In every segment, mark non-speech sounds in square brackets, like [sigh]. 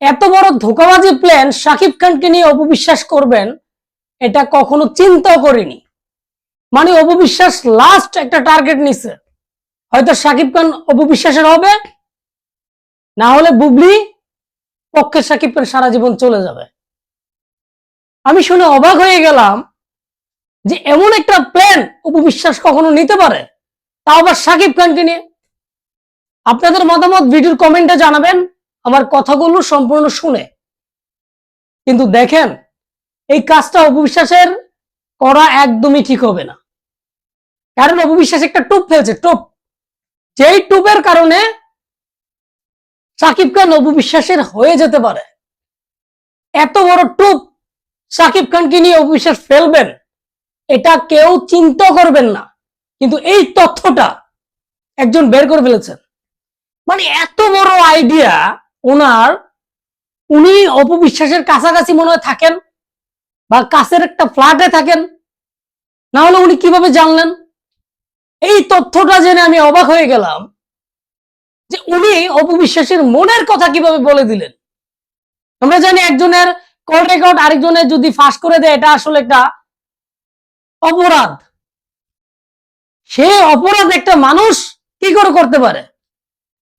এত বড় ধোকাবাজি প্ল্যান শাকিব খানকে নিয়ে অপবিশ্বাস করবেন, এটা কখনো চিন্তাও করিনি। মানে অপবিশ্বাস লাস্ট একটা টার্গেট নিছে। হয়তো শাকিব খান অপবিশ্বাসের হবে, না হলে বুবলি পক্ষে শাকিব খান সারা জীবন চলে যাবে। আমি শুনে অবাক হয়ে গেলাম যে এমন একটা প্ল্যান অপবিশ্বাস কখনো নিতে পারে, তাও আবার শাকিব খানকে নিয়ে। আপনাদের মতামত ভিডিওর কমেন্টে জানাবেন। আমার কথাগুলো সম্পূর্ণ শুনে। কিন্তু দেখেন, এই কাজটা অপবিশ্বাসের করা একদমই ঠিক হবে না। কারণ অপবিশ্বাস একটা টুপ ফেলছে, টুপ। যেই টুপের কারণে সাকিব খান অপবিশ্বাসের হয়ে যেতে পারে। এত বড় টুপ সাকিব খানকে নিয়ে অপবিশ্বাস ফেলবেন, এটা কেউ চিন্তা করবেন না। কিন্তু এই তথ্যটা একজন বের করে ফেলেছেন। মানে এত বড় আইডিয়া ওনার, উনি অপবিশ্বাসের কাছাকাছি মনে হয় থাকেন বা কাছের একটা ফ্ল্যাটে থাকেন। না হলে উনি কীভাবে জানলেন? এই তথ্যটা জেনে আমি অবাক হয়ে গেলাম যে উনি অপবিশ্বাসের মনের কথা কীভাবে বলে দিলেন। আমরা জানি একজনের কল রেকর্ড আরেকজনের যদি ফাঁস করে দেয়, এটা আসলে একটা অপরাধ। সে অপরাধ একটা মানুষ কি করে করতে পারে?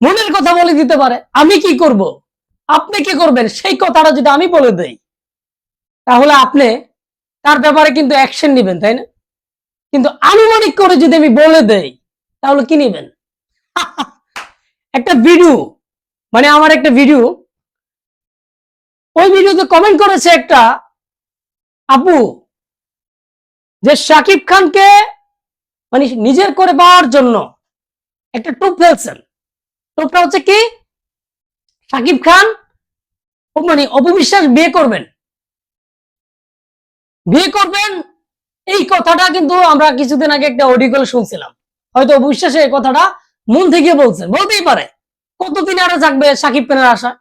মনের কথা বলে দিতে পারে। আমি কি করব? আপনি কি করবেন? সেই কথাটা যদি আমি বলে দেই, তাহলে আপনি তার ব্যাপারে কিন্তু অ্যাকশন নেবেন, তাই না? কিন্তু আনুমানিক করে যদি আমি বলে দেই, তাহলে কি নেবেন? [laughs] একটা ভিডিও মানে আমার একটা ভিডিও ওই ভিডিওতে কমেন্ট করেছে একটা আপু, যে শাকিব খানকে মানে নিজের করে পাওয়ার জন্য একটা টুপ ফেলছেন। টুপটা হচ্ছে কি? শাকিব খান? মানে অপবিশ্বাস বিয়ে করবেন। বিয়ে করবেন, এই কথাটা কিন্তু আমরা কিছুদিন আগে একটা অডিও শুনছিলাম। হয়তো অপবিশ্বাস এই কথাটা মন থেকে বলছেন। বলতেই পারে। কতদিন আরও থাকবে সাকিব খানের আশা?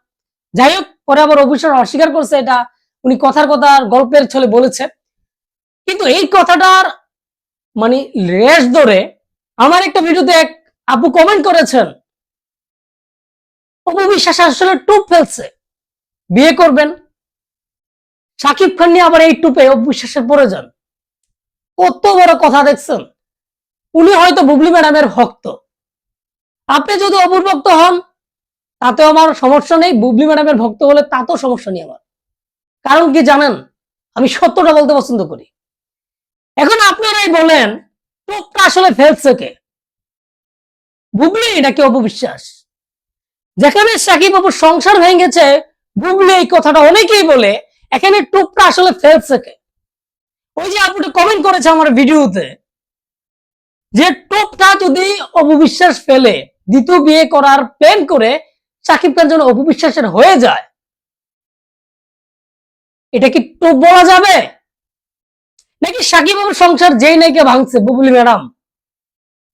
যাই হোক, পরে আবার অবিশ্বাস অস্বীকার করছে এটা। উনি কথার কথা গল্পের ছলে বলেছে কিন্তু এই কথাটার মানে রেশ ধরে আমার একটা ভিডিওতে এক আপু কমেন্ট করেছেন। অপবিশ্বাস আসলে টুপ ফেলছে। বিয়ে করবেন। সাকিব খান নিয়ে আবার এই টুপে অপবিশ্বাসে পড়ে যান কত বড় কথা দেখছেন। উনি হয়তো বুবলি ম্যাডামের ভক্ত। আপনি যদি অপুর হন তাতে আমার সমস্যা নেই। বুবলি ম্যাডামের ভক্ত হলে তাতেও সমস্যা নেই আমার। কারণ কি জানেন? আমি সত্যটা বলতে পছন্দ করি। এখন আপনারাই বলেন, টুপটা আসলে ফেলছে কে? বুবলি নাকি অপবিশ্বাস যেখানে সাকিব বাবুর সংসার ভেঙেছে, বুবলি এই কথাটা অনেকেই বলে, এখানে টুপটা আসলে ফেলছে কে? ওই যে আপনি কমেন্ট করেছে আমার ভিডিওতে, যে টুপটা যদি অপবিশ্বাস ফেলে, দ্বিতীয় বিয়ে করার প্ল্যান করে সাকিব খান যেন অপবিশ্বাসের হয়ে যায়, এটা কি টোপ বলা যাবে? নাকি সাকিব বাবুর সংসার যেই নাইকে ভাঙছে, বুবলি ম্যাডাম?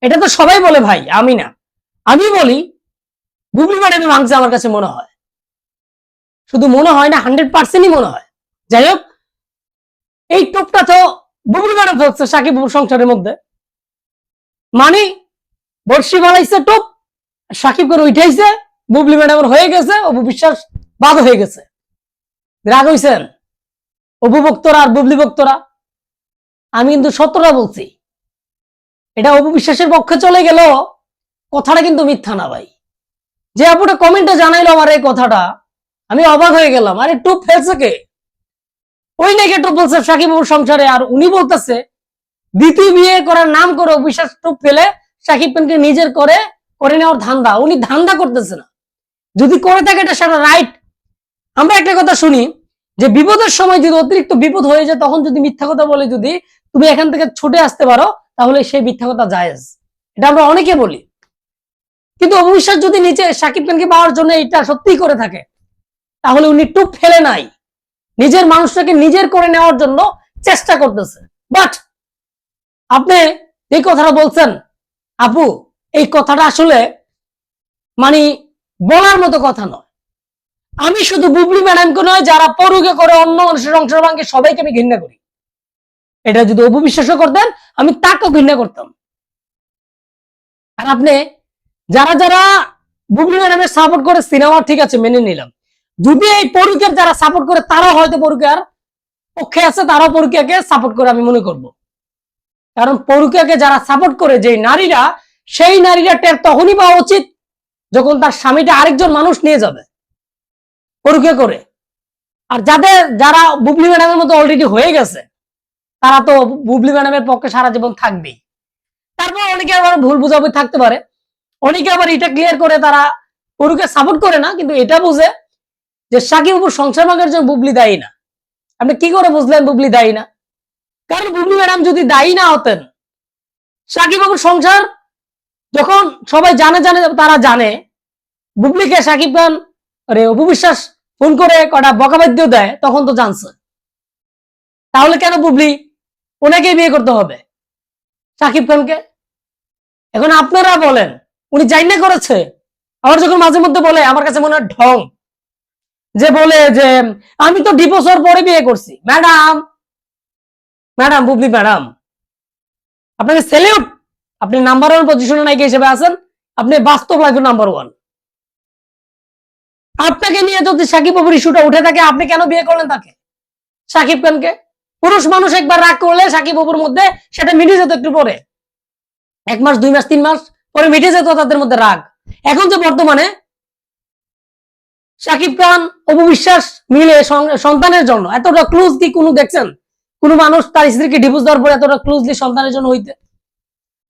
এটা তো সবাই বলে ভাই, আমি না। আমি বলি বুবলি ম্যাডামে ভাঙছে আমার কাছে মনে হয়। শুধু মনে হয় না হান্ড্রেড পার্সেন্টই মনে হয়। যাই হোক, এই টোপটা তো বুবলি ম্যাডাম ফেলছে সাকিব সংসারের মধ্যে। মানে বর্ষি বানাইছে টোপ সাকিব করে উঠাইছে বুবলি ম্যাডামের হয়ে গেছে, অপু বিশ্বাস বাদ হয়ে গেছে। রাগ হইছেন? অপু ভক্তরা আর বুবলি ভক্তরা আমি কিন্তু সত্যটা বলছি। এটা অপু বিশ্বাসের পক্ষে চলে গেল কথাটা কিন্তু মিথ্যা না ভাই। যে আপুটা কমেন্টে জানাইলো আমার এই কথাটা, আমি অবাক হয়ে গেলাম। আরে টুপ ফেলছে কে? ওই নাকি টুপ বলছে সাকিব সংসারে? আর উনি বলতেছে, দ্বিতীয় বিয়ে করার নাম করে অবিশ্বাস টুপ ফেলে সাকিব নিজের করে করে নেওয়ার ধান্দা। উনি ধান্দা করতেছে না। যদি করে থাকে এটা সেটা রাইট আমরা একটা কথা শুনি, যে বিপদের সময় যদি অতিরিক্ত বিপদ হয়ে যায়, তখন যদি মিথ্যা কথা বলে যদি তুমি এখান থেকে ছুটে আসতে পারো, তাহলে সেই মিথ্যা কথা জায়েজ। এটা আমরা অনেকে বলি। কিন্তু অবিশ্বাস যদি নিচে সাকিব খানকে পাওয়ার জন্য এটা সত্যিই করে থাকে, তাহলে উনি টুপ ফেলে নাই। নিজের মানুষটাকে নিজের করে নেওয়ার জন্য চেষ্টা করতেছে। বাট আপনি এই কথাটা বলছেন, আপু, এই কথাটা আসলে মানে বলার মতো কথা নয়। আমি শুধু বুবলি ম্যাডামকে নয়, যারা পরুকে করে অন্য মানুষের সংসার ভাঙে সবাইকে আমি ঘৃণা করি। এটা যদি অপবিশ্বাসও করতেন, আমি তাকেও ঘৃণা করতাম। আর আপনি যারা যারা বুবলি ম্যাডামের সাপোর্ট করে সিনেমা ঠিক আছে, মেনে নিলাম। যদি এই পরীক্ষার যারা সাপোর্ট করে তারাও হয়তো পরীক্ষার পক্ষে আছে, তারাও পরীক্ষাকে সাপোর্ট করে, আমি মনে করব। কারণ পরীক্ষাকে যারা সাপোর্ট করে যে নারীরা, সেই নারীরা টের তখনই পাওয়া উচিত যখন তার স্বামীটা আরেকজন মানুষ নিয়ে যাবে পরীক্ষা করে। আর যাদের, যারা বুবলি ম্যাডামের মতো অলরেডি হয়ে গেছে, তারা তো বুবলি ম্যাডামের পক্ষে সারা জীবন থাকবেই। তারপর অনেকে আবার ভুল বুঝাবুঝি থাকতে পারে। অনেকে আবার এটা ক্লিয়ার করে তারা পরুকে সাপোর্ট করে না, কিন্তু এটা বুঝে যে সাকিব সংসার ভাঙার জন্য বুবলি দায়ী না। আপনি কি করে বুঝলেন বুবলি দায়ী না? কারণ বুবলি ম্যাডাম যদি দায়ী না হতেন, সাকিব বাবুর সংসার যখন সবাই জানে জানে তারা জানে বুবলিকে সাকিব খান, আরে অপু বিশ্বাস ফোন করে কটা বকাবাদ্য দেয়, তখন তো জানছে তাহলে কেন বুবলি ওনাকে বিয়ে করতে হবে? সাকিব খানকে? এখন আপনারা বলেন উনি যাই না করেছে আবার যখন মাঝে মধ্যে বলে, আমার কাছে মনে হয় ঢং, যে বলে যে, আমি তো ডিভোর্স পরে বিয়ে করছি। ম্যাডাম ম্যাডাম, বুবলি ম্যাডাম, আপনাকে সেলিউট আপনি নাম্বার ওয়ান পজিশনে নায়িকা হিসেবে আছেন, আপনি বাস্তব লাইফে নাম্বার ওয়ান আপনাকে নিয়ে যদি সাকিব বাবুর ইস্যুটা উঠে থাকে, আপনি কেন বিয়ে করলেন তাকে? সাকিব খানকে? পুরুষ মানুষ একবার রাগ করলে সাকিব বাবুর মধ্যে সেটা মিটে যেত একটু পরে। এক মাস, দুই মাস, তিন মাস পরে মিটে যেত তাদের মধ্যে রাগ। এখন যে বর্তমানে সাকিব খান অপবিশ্বাস মিলে সন্তানের জন্য এতটা ক্লোজ কি কোনো দেখছেন? কোন মানুষ তার স্ত্রীকে ডিভোর্স দেওয়ার পরে এতটা ক্লোজলি সন্তানের জন্য হইতে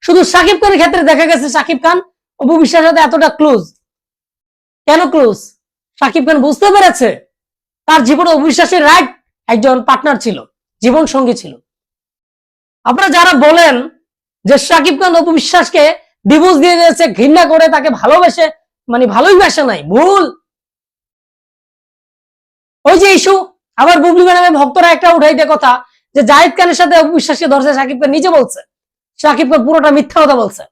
শুধু সাকিব খানের ক্ষেত্রে দেখা গেছে সাকিব খান অপবিশ্বাসের সাথে এতটা ক্লোজ কেন ক্লোজ সাকিব খান বুঝতে পেরেছে তার জীবনে অবিশ্বাসের রাইট একজন পার্টনার ছিল জীবন সঙ্গী ছিল। আপনারা যারা বলেন যে সাকিব খান অপবিশ্বাসকে ডিভোর্স দিয়ে দিয়েছে, ঘৃণা করে, তাকে ভালোবেসে মানে ভালোই বাসে নাই, ভুল। ওই যে ইস্যু আবার বুবলি ম্যাডামের ভক্তরা একটা উঠাই দিয়ে কথা, যে জাহিদ খানের সাথে অপবিশ্বাসকে ধরছে সাকিব খান নিজে বলছে। সাকিব খান পুরোটা মিথ্যা কথা বলছে।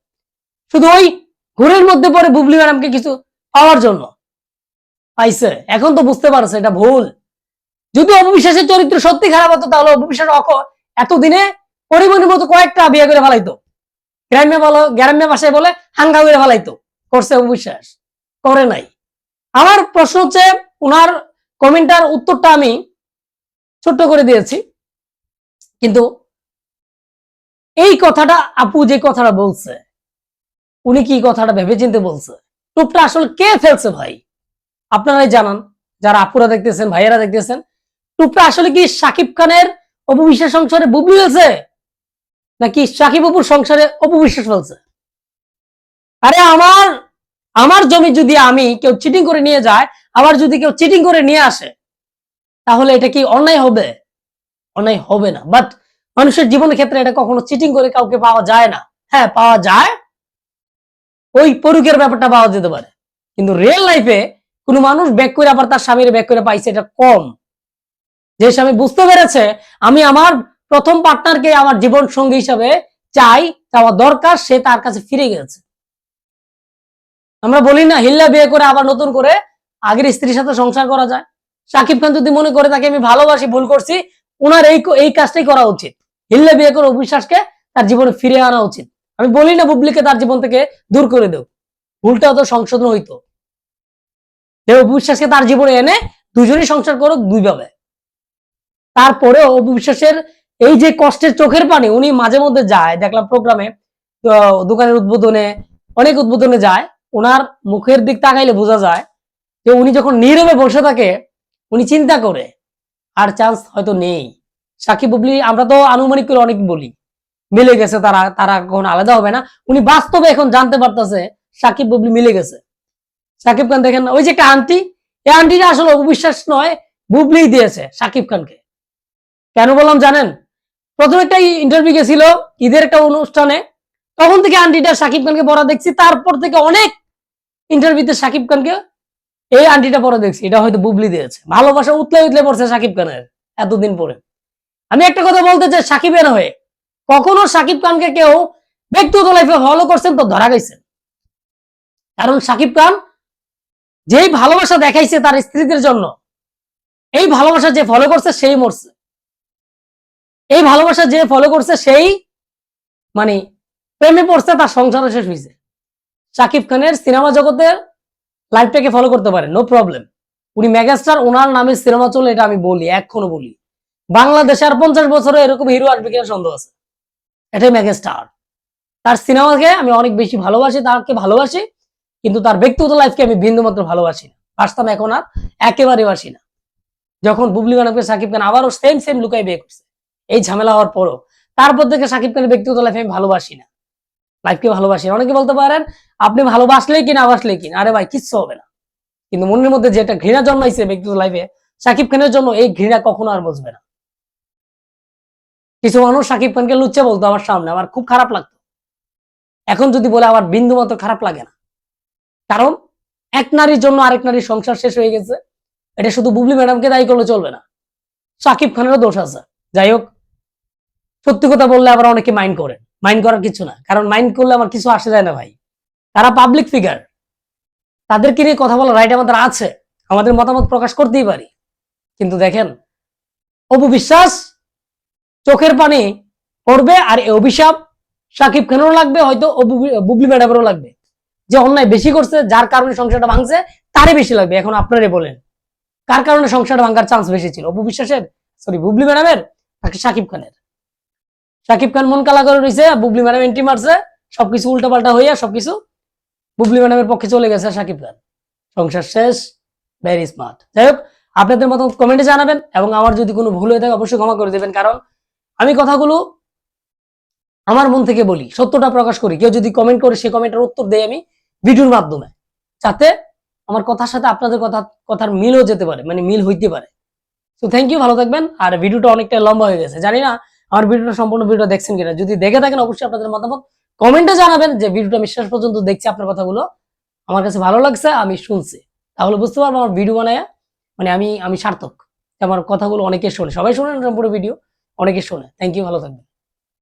শুধু ওই ঘুরের মধ্যে পরে বুবলি ম্যাডামকে কিছু পাওয়ার জন্য। পাইছে। এখন তো বুঝতে পারছে, এটা ভুল। যদি অপবিশ্বাসের চরিত্র সত্যি খারাপ হতো, তাহলে অপবিশ্বাস এতদিনে পরিমণির মতো কয়েকটা বিয়ে করে ফেলাইতো। গ্রাম্য বলো, গ্রাম্য ভাষায় বলে হাঙ্গা করে ফেলাইতো। করছে অপবিশ্বাস করে নাই। আমার প্রশ্ন হচ্ছে ওনার কমেন্টার উত্তরটা আমি ছোট্ট করে দিয়েছি। কিন্তু এই কথাটা আপু যে কথাটা বলছে, উনি কি কথাটা ভেবে চিনতে বলছে? টুপটা আসলে কে ফেলছে ভাই? আপনারাই জানান। যারা আপুরা দেখতেছেন, ভাইয়েরা দেখতেছেন টুপটা আসলে কি সাকিব খানের অপবিশ্বাস সংসারে বুবলি ফেলছে নাকি সাকিব অপুর সংসারে অপবিশ্বাস ফেলছে? আরে আমার আমার জমি যদি আমি কেউ চিটিং করে নিয়ে যায়, আবার যদি কেউ চিটিং করে নিয়ে আসে, তাহলে এটা কি অন্যায় হবে? অন্যায় হবে না। বাট মানুষের জীবনের ক্ষেত্রে এটা কখনো চিটিং করে কাউকে পাওয়া যায় না। হ্যাঁ পাওয়া যায়। ওই পরুকের ব্যাপারটা পাওয়া যেতে পারে। কিন্তু রিয়েল লাইফে কোনো মানুষ ব্যাক করে আবার তার স্বামীর ব্যাক করে পাইছে এটা কম। যে স্বামী বুঝতে পেরেছে, আমি আমার প্রথম পার্টনারকে আমার জীবন সঙ্গী হিসাবে চাই চাওয়া দরকার, সে তার কাছে ফিরে গেছে। আমরা বলি না, হিল্লা বিয়ে করে আবার নতুন করে আগের স্ত্রীর সাথে সংসার করা যায়। সাকিব খান যদি মনে করে তাকে আমি ভালোবাসি, ভুল করছি ওনার এই এই কাজটাই করা উচিত। হিল্লা বিয়ে করে অবিশ্বাসকে তার জীবনে ফিরে আনা উচিত। আমি বলি না, বুবলিকে তার জীবন থেকে দূর করে দেও। ভুলটা তো সংশোধন হইতো। অবিশ্বাসকে তার জীবনে এনে দুজনেই সংসার করুক দুইভাবে। তারপরে অবিশ্বাসের এই যে কষ্টের চোখের পানি, উনি মাঝে মধ্যে যায়, দেখলাম প্রোগ্রামে দোকানের উদ্বোধনে, অনেক উদ্বোধনে যায় ওনার মুখের দিক তাকাইলে বোঝা যায় যে উনি যখন নীরবে বসে থাকে, উনি চিন্তা করে, আর চান্স হয়তো নেই। সাকিব বুবলি, আমরা তো আনুমানিক করে অনেক বলি, মিলে গেছে তারা তারা কখন আলাদা হবে না। উনি বাস্তবে এখন জানতে পারতেছে, সাকিব বুবলি মিলে গেছে। সাকিব খান দেখেন ওই যে একটা আন্টি এই আন্টিটা আসলে অবিশ্বাস নয় বুবলি দিয়েছে সাকিব খানকে। কেন বললাম জানেন? প্রথম একটা ইন্টারভিউ গেছিল, ঈদের একটা অনুষ্ঠানে। তখন থেকে আন্টিটা সাকিব খানকে পড়া দেখছি। তারপর থেকে অনেক ইন্টারভিউতে সাকিব খানকে এই আন্টিটা পরে দেখছি। এটা হয়তো বুবলি দিয়েছে। ভালোবাসা উতলে উতলে পড়ছে সাকিব খানের এতদিন পরে। আমি একটা কথা বলতে চাই সাকিবের হয়ে। কখনো সাকিব খানকে কেউ ব্যক্তিগত লাইফে ফলো করছেন তো ধরা গেছেন কারণ সাকিব খান যেই ভালোবাসা দেখাইছে তার স্ত্রীদের জন্য, এই ভালোবাসা যে ফলো করছে, সেই মরছে। এই ভালোবাসা যে ফলো করছে সেই মানে প্রেমে পড়ছে তার সংসারও শেষ হয়েছে। সাকিব খানের সিনেমা জগতের লাইফটাকে ফলো করতে পারে নো প্রবলেম উনি মেগাস্টার ওনার নামে সিনেমা চলে এটা আমি বলি এখনও বলি। বাংলাদেশে আর পঞ্চাশ বছরে এরকম হিরো আসবে কিনা সন্দেহ আছে। এটাই মেগাস্টার তার সিনেমাকে আমি অনেক বেশি ভালোবাসি, তাকে ভালোবাসি, কিন্তু তার ব্যক্তিগত লাইফকে আমি বিন্দু মাত্র ভালোবাসি না। বাস্তব এখন আর একেবারে বাসি না। যখন বুবলি ম্যাডামকে সাকিব খান আবারও সেম সেম লুকাই বিয়ে করছে। এই ঝামেলা হওয়ার পরও। তারপর থেকে সাকিব খানের ব্যক্তিগত লাইফে আমি ভালোবাসি না। লাইফকে ভালোবাসি। অনেকে বলতে পারেন, আপনি ভালোবাসলেই কি না বাসলে কি আরে ভাই, কিচ্ছু হবে না। কিন্তু মনের মধ্যে যেটা ঘৃণা জন্মাইছে ব্যক্তিগত লাইফে সাকিব খানের জন্য এই ঘৃণা কখনো আর বুঝবে না। কিছু মানুষ সাকিব খানকে লুচ্চে বলতো আমার সামনে, আমার খুব খারাপ লাগতো। এখন যদি বলে, আমার বিন্দু মতো খারাপ লাগে না। কারণ এক নারীর জন্য আরেক নারীর সংসার শেষ হয়ে গেছে। এটা শুধু বুবলি ম্যাডামকে দায়ী করলে চলবে না। সাকিব খানেরও দোষ আছে। যাই হোক সত্যি কথা বললে আবার অনেকে মাইন্ড করেন মাইন্ড করার কিছু না। কারণ মাইন্ড করলে আমার কিছু আসে যায় না ভাই। তারা পাবলিক ফিগার তাদেরকে নিয়ে কথা বলার রাইট আমাদের আছে। আমাদের মতামত প্রকাশ করতেই পারি। কিন্তু দেখেন, অপু বিশ্বাস চোখের পানি পড়বে আর এই অভিশাপ সাকিব খানেরও লাগবে, হয়তো বুবলি ম্যাডামেরও লাগবে। যে অন্যায় বেশি করছে, যার কারণে সংসারটা ভাঙছে, তারই বেশি লাগবে। এখন আপনারাই বলেন, কার কারণে সংসারটা ভাঙার চান্স বেশি ছিল? অপু বিশ্বাসের? সরি বুবলি ম্যাডামের নাকি সাকিব খানের? সাকিব খান মন কালা করে রয়েছে বুবলি ম্যাডাম এন্ট্রি মারছে। সবকিছু উল্টাপাল্টা হইয়া সবকিছু বুবলি ম্যাডামের পক্ষে চলে গেছে সাকিব খান। সংসার শেষ ভেরি স্মার্ট যাই হোক, আপনাদের মতো কমেন্টে জানাবেন এবং আমার যদি কোনো ভুল হয়ে থাকে অবশ্যই ক্ষমা করে দেবেন, কারণ আমি কথাগুলো আমার মন থেকে বলি, সত্যটা প্রকাশ করি। কেউ যদি কমেন্ট করে, সে কমেন্টের উত্তর দেয় আমি ভিডিওর মাধ্যমে, যাতে আমার কথার সাথে আপনাদের কথা, কথার মিলও যেতে পারে মানে মিল হইতে পারে। তো থ্যাংক ইউ ভালো থাকবেন। আর ভিডিওটা অনেকটা লম্বা হয়ে গেছে। জানি না আমার ভিডিওটা সম্পূর্ণ ভিডিও দেখছেন কিনা? যদি দেখে থাকেন, অবশ্যই আপনাদের মতামত কমেন্টে জানাবেন যে ভিডিওটা আমি শেষ পর্যন্ত দেখছি, আপনার কথাগুলো আমার কাছে ভালো লাগছে, আমি শুনছি। তাহলে বুঝতে পারব আমার ভিডিও বানায় মানে আমি আমি সার্থক। আমার কথাগুলো অনেকে শোনে। সবাই শোনেন সম্পূর্ণ ভিডিও, অনেকে শোনে। থ্যাংক ইউ ভালো থাকবেন।